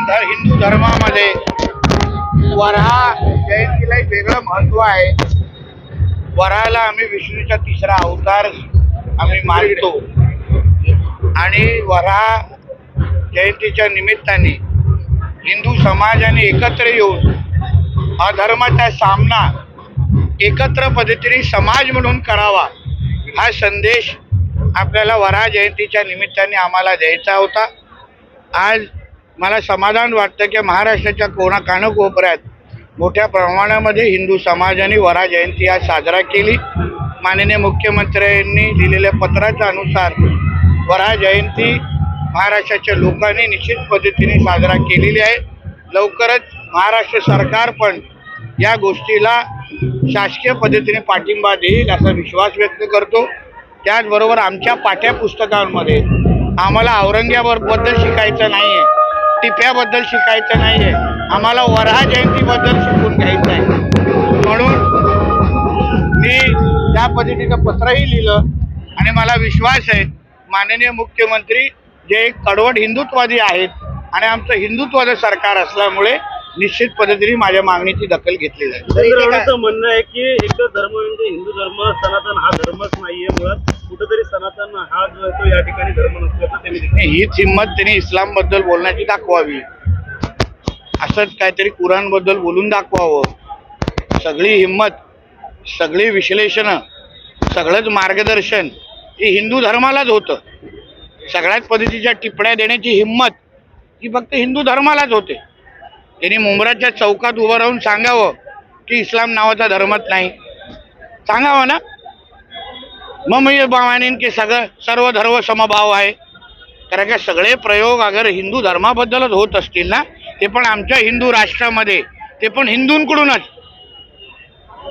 सनातन हिंदू धर्मामध्ये वराह जयंतीला एक वेगळं महत्त्व आहे. वराला आम्ही विष्णूचा तिसरा अवतार आम्ही मानतो. आणि वराह जयंतीच्या निमित्ताने हिंदू समाजाने एकत्र येऊन अधर्माचा सामना एकत्र पद्धतीने समाज म्हणून करावा हा संदेश आपल्याला वरा जयंतीच्या निमित्ताने आम्हाला द्यायचा होता. आज मला समाधान वाटतं की महाराष्ट्राच्या कोणा कानाकोपऱ्यात मोठ्या प्रमाणामध्ये हिंदू समाजाने वरा जयंती आज साजरा केली. माननीय मुख्यमंत्र्यांनी लिहिलेल्या पत्राच्या अनुसार वरा जयंती महाराष्ट्राच्या लोकांनी निश्चित पद्धतीने साजरा केलेली आहे. लवकरच महाराष्ट्र सरकार पण या गोष्टीला शासकीय पद्धतीने पाठिंबा देईल असा विश्वास व्यक्त करतो. त्याचबरोबर आमच्या पाठ्यपुस्तकांमध्ये आम्हाला औरंगाबादबद्दल शिकायचं नाही आहे टिप्याबद्दल शिकायचं नाही आहे आम्हाला वराह जयंतीबद्दल शिकून घ्यायचं आहे म्हणून मी त्या पद्धतीचं पत्रही लिहिलं आणि मला विश्वास आहे माननीय मुख्यमंत्री जे एक कडवट हिंदुत्वादी आहेत आणि आमचं हिंदुत्वाचं सरकार असल्यामुळे निश्चित पद्धतीने माझ्या मागणीची दखल घेतली जाईल. म्हणणं आहे की एकच धर्म म्हणजे हिंदू धर्म सनातन हा धर्मच नाहीये मुळात. कुठेतरी सनातन हा जो तो या ठिकाणी धर्म नसल्याचं त्यांनी हीच हिंमत त्यांनी इस्लामबद्दल बोलण्याची दाखवावी. असंच काहीतरी कुराणबद्दल बोलून दाखवावं. सगळी हिंमत सगळी विश्लेषणं सगळंच मार्गदर्शन हे हिंदू धर्मालाच होतं. सगळ्याच पद्धतीच्या टिप्पण्या देण्याची हिंमत ही फक्त हिंदू धर्मालाच होते. त्यांनी मुंबराच्या चौकात उभं राहून सांगावं की इस्लाम नावाचा धर्मच नाही. सांगावं ना? मग मी मानेन की सगळं सर्व धर्म समभाव आहे. कारण का सगळे प्रयोग अगर हिंदू धर्माबद्दलच होत असतील ना ते पण आमच्या हिंदू राष्ट्रामध्ये ते पण हिंदूंकडूनच.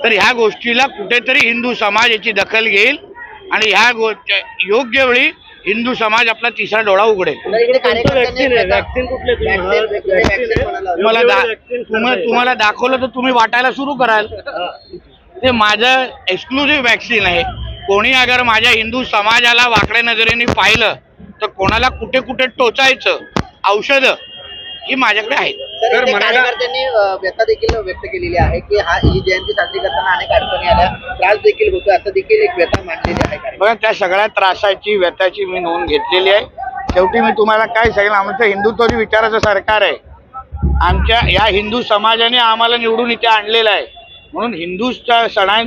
तर ह्या गोष्टीला कुठेतरी हिंदू समाज याची दखल घेईल आणि ह्या गो योग्य वेळी हिंदू समाज आपला तिसरा डोळा उघडेल. तुम्हाला तुम्हाला दाखवलं तर तुम्ही वाटायला सुरू कराल. ते माझं एक्सक्लुझिव्ह वॅक्सिन आहे. कोणी अगर माझ्या हिंदू समाजाला वाकड्या नजरेने पाहिलं तर कोणाला कुठे कुठे टोचायचं औषधं ही माझ्याकडे आहेत. तर कार्यकर्त्यांनी व्यथा देखील व्यक्त केलेली आहे की हा ही जयंती साजरी करताना अनेक अडचणी आल्या. त्रास देखील होतो असं देखील एक व्यथा मांडलेली आहे. बघा त्या सगळ्या त्रासाची व्यथाची मी नोंद घेतलेली आहे. शेवटी मी तुम्हाला काय सांगेन आमचं हिंदुत्वाची विचाराचं सरकार आहे. आमच्या या हिंदू समाजाने आम्हाला निवडून इथे आणलेलं आहे. म्हणून हिंदूच्या सणा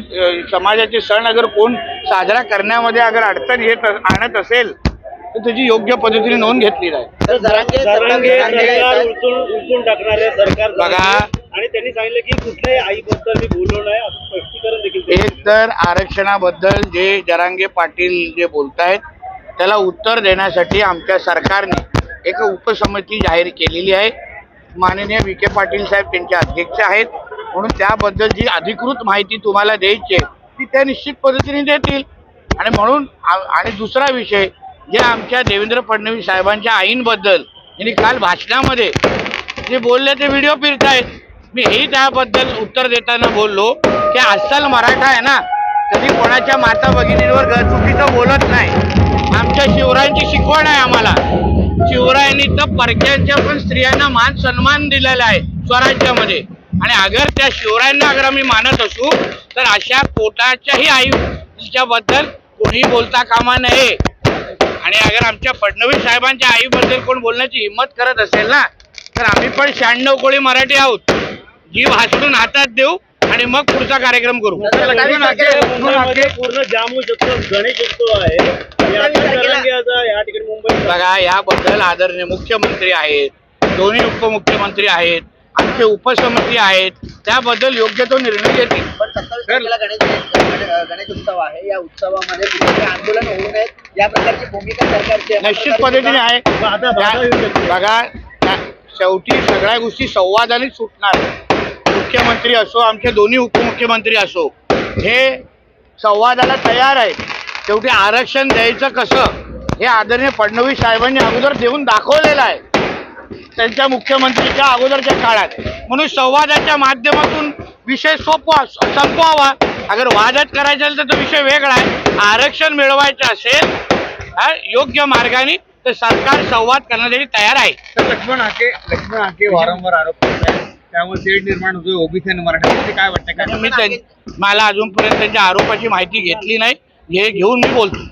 समाजाचे सण अगर कोण साजरा करण्यामध्ये अगर अडचण येत आणत असेल तर त्याची योग्य पद्धतीने नोंद घेतली जाईल. बघा. आणि त्यांनी सांगितलं की कुठल्याही आईबद्दल मी बोललो नाही असं स्पष्टीकरण देखील एक तर आरक्षणाबद्दल जे जरांगे पाटील जे बोलतायत त्याला उत्तर देण्यासाठी आमच्या सरकारने एक उपसमिती जाहीर केलेली आहे. माननीय विखे पाटील साहेब त्यांचे अध्यक्ष आहेत. म्हणून त्याबद्दल जी अधिकृत माहिती तुम्हाला द्यायची आहे ती त्या निश्चित पद्धतीने देतील. आणि म्हणून आणि दुसरा विषय जे आमच्या देवेंद्र फडणवीस साहेबांच्या आईंबद्दल यांनी काल भाषणामध्ये जे बोलले ते व्हिडिओ फिरतायत. मी हेही त्याबद्दल उत्तर देताना बोललो की अस्सल मराठा आहे ना कधी कोणाच्या माता भगिनीवर चुकीचं बोलत नाही. आमच्या शिवरायांची शिकवण आहे आम्हाला. शिवरायांनी तर परक्यांच्या पण स्त्रियांना मान सन्मान दिलेला आहे स्वराज्यामध्ये. आणि अगर त्या शिवरायांना अगर आम्ही मानत असू तर अशा पोटाच्याही आईच्याबद्दल कोणी बोलता कामा नये. आणि अगर आमच्या फडणवीस साहेबांच्या आईबद्दल कोण बोलण्याची हिंमत करत असेल ना तर आम्ही पण शहाण्णव कोळी मराठी आहोत. जीव हासडून हातात देऊ आणि मग पुढचा कार्यक्रम करू. पूर्ण जाम होऊ शकतो गणेशोत्सव आहे या बघा याबद्दल आदरणीय मुख्यमंत्री आहेत दोन्ही उपमुख्यमंत्री आहेत. आमचे उपसमिती आहेत त्याबद्दल योग्य तो निर्णय घेतील. पण सत्तावीस तारखेला गणेश गणेश- गणेश उत्सव आहे. या उत्सवामध्ये आंदोलन होऊ नये. या प्रकारची भूमिका सरकारची आहे. निश्चित पद्धतीने आहे. बघा त्या- शेवटी सगळ्या गोष्टी संवादानेच सुटणार. मुख्यमंत्री असो आमचे दोन्ही उपमुख्यमंत्री असो हे संवादाला तयार आहे शेवटी आरक्षण द्यायचं कसं हे आदरणीय फडणवीस साहेबांनी अगोदर देऊन दाखवलेलं आहे. त्यांच्या मुख्यमंत्रीच्या अगोदरच्या काळात. म्हणून संवादाच्या माध्यमातून विषय सोपवा संपवावा. अगर वादच करायचा असेल तर तो विषय वेगळा आहे. आरक्षण मिळवायचं असेल हा, योग्य मार्गाने तर सरकार संवाद करण्यासाठी तयार आहे. तर लक्ष्मण हाके लक्ष्मण हाके वारंवार आरोप त्यामुळे तेढ निर्माण होतोय ओबीसी आणि मराठा. काय वाटतं? काय मी मला अजूनपर्यंत त्यांच्या आरोपाची माहिती घेतली नाही. हे घेऊन मी बोलतो.